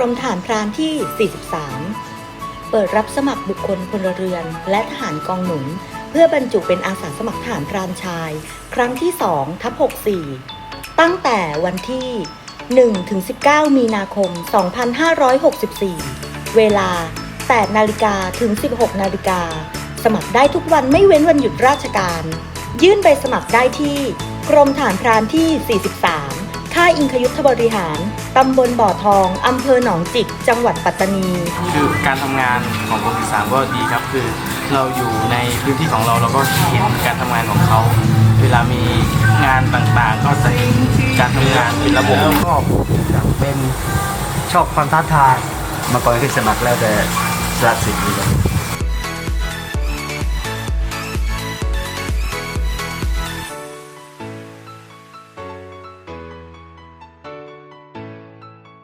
รมฐานพรานที่ 43 เปิดรับสมัครบุคคลพลเรือน และทหารกองหนุน เพื่อบรรจุเป็นอาสาสมัครทหารพรานชาย ครั้งที่2ทับ64 ตั้งแต่วันที่ 1 ถึง 19 มีนาคม 2564 เวลา 8 นาฬิกาถึง 16 นาฬิกา สมัครได้ทุกวันไม่เว้นวันหยุดราชการ ยื่นใบสมัครได้ที่ กรมฐานพรานที่ 43ายอิงคยุทธบริหาร ตำบลบ่อทอง อำเภอหนองจิก จังหวัดปัตตานี คือการทำงานของกรมที่สามก็ดีครับ คือเราอยู่ในพื้นที่ของเราเราก็เห็นการทำงานของเขา เวลามีงานต่างๆ ก็จะเห็นการทำงานเป็นระบบชอบอยากเป็นชอบความท้าทายเมื่อก่อนเคยสมัครแล้วแต่สละสิทธิ์อยู่